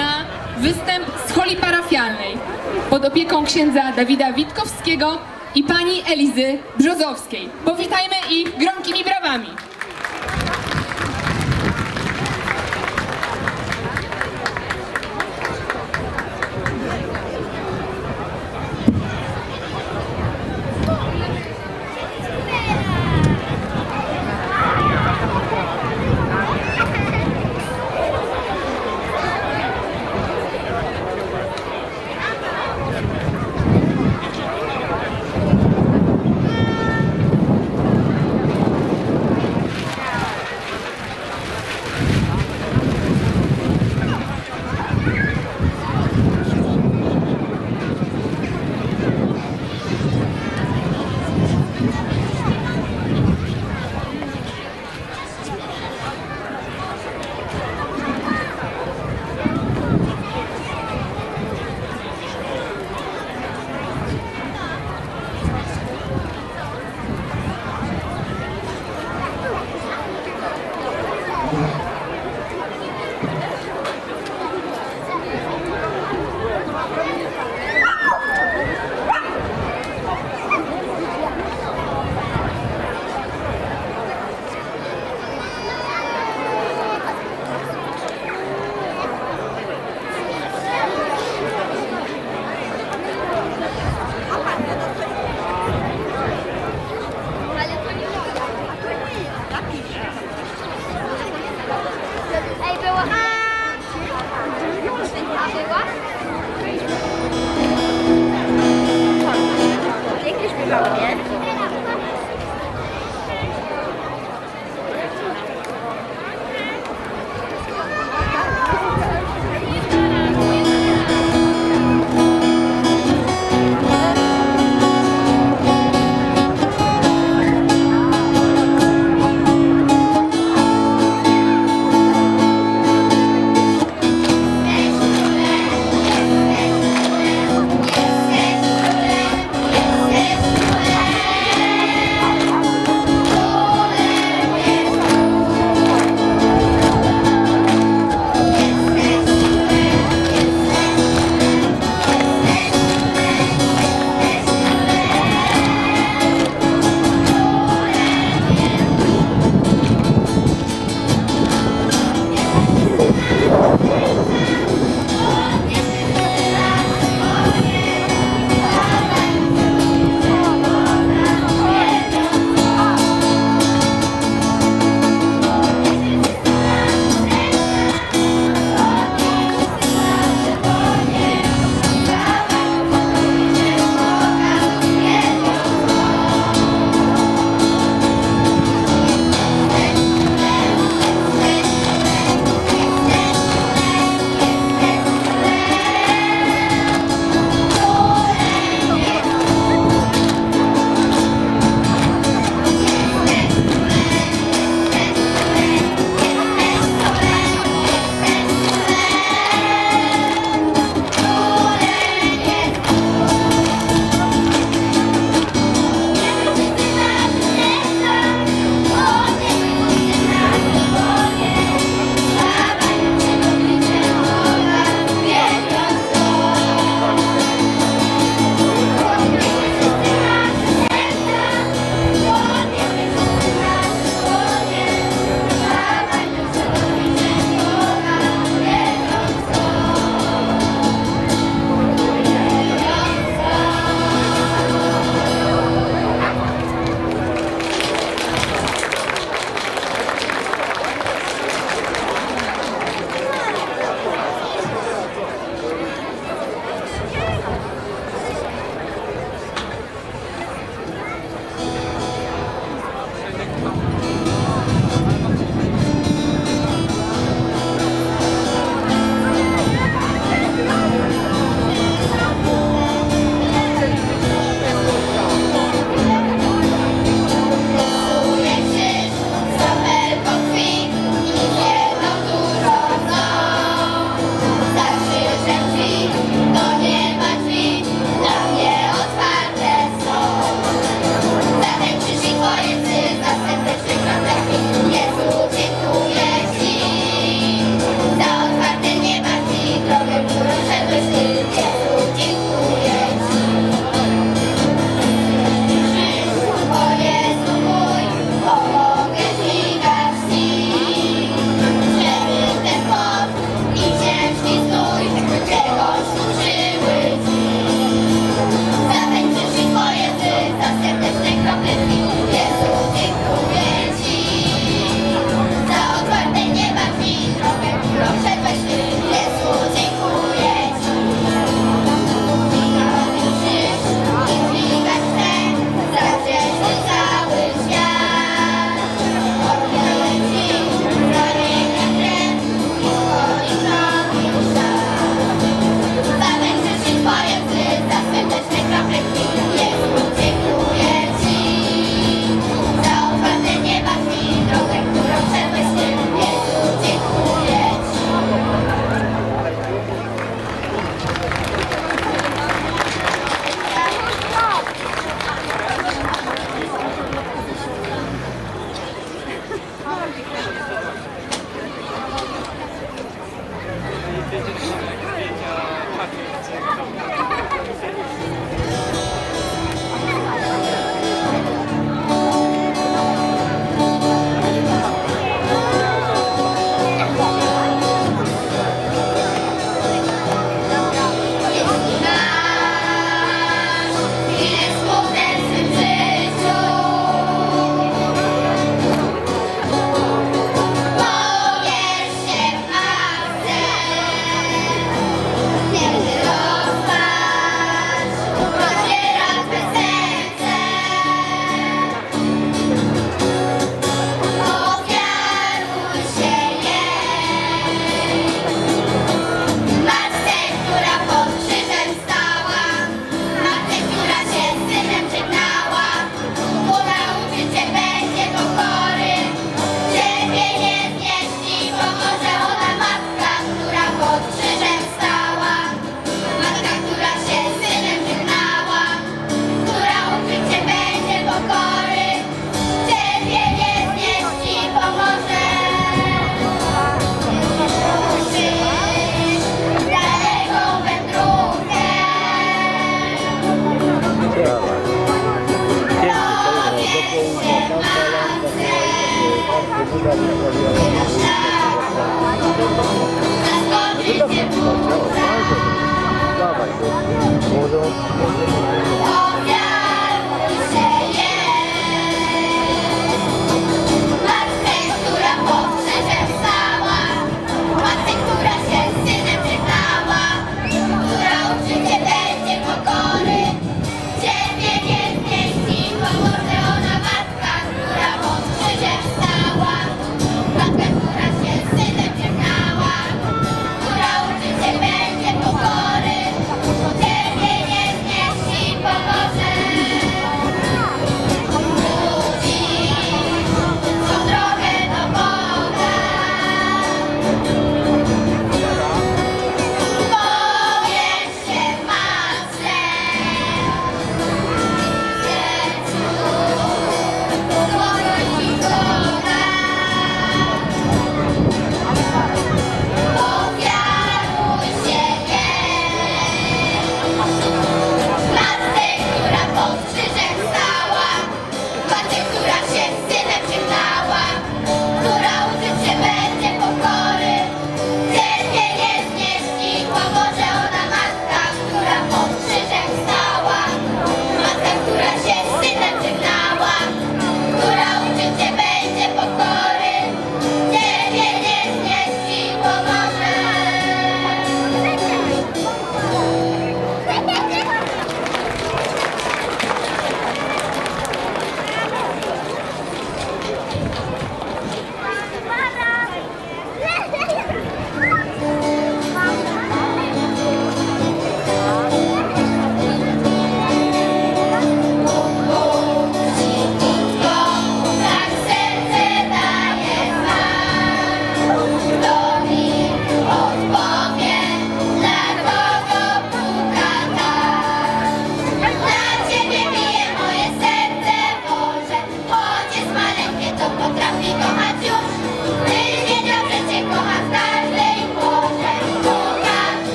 na występ z holi parafialnej pod opieką księdza Dawida Witkowskiego i pani Elizy Brzozowskiej. Powitajmy ich gromkimi brawami.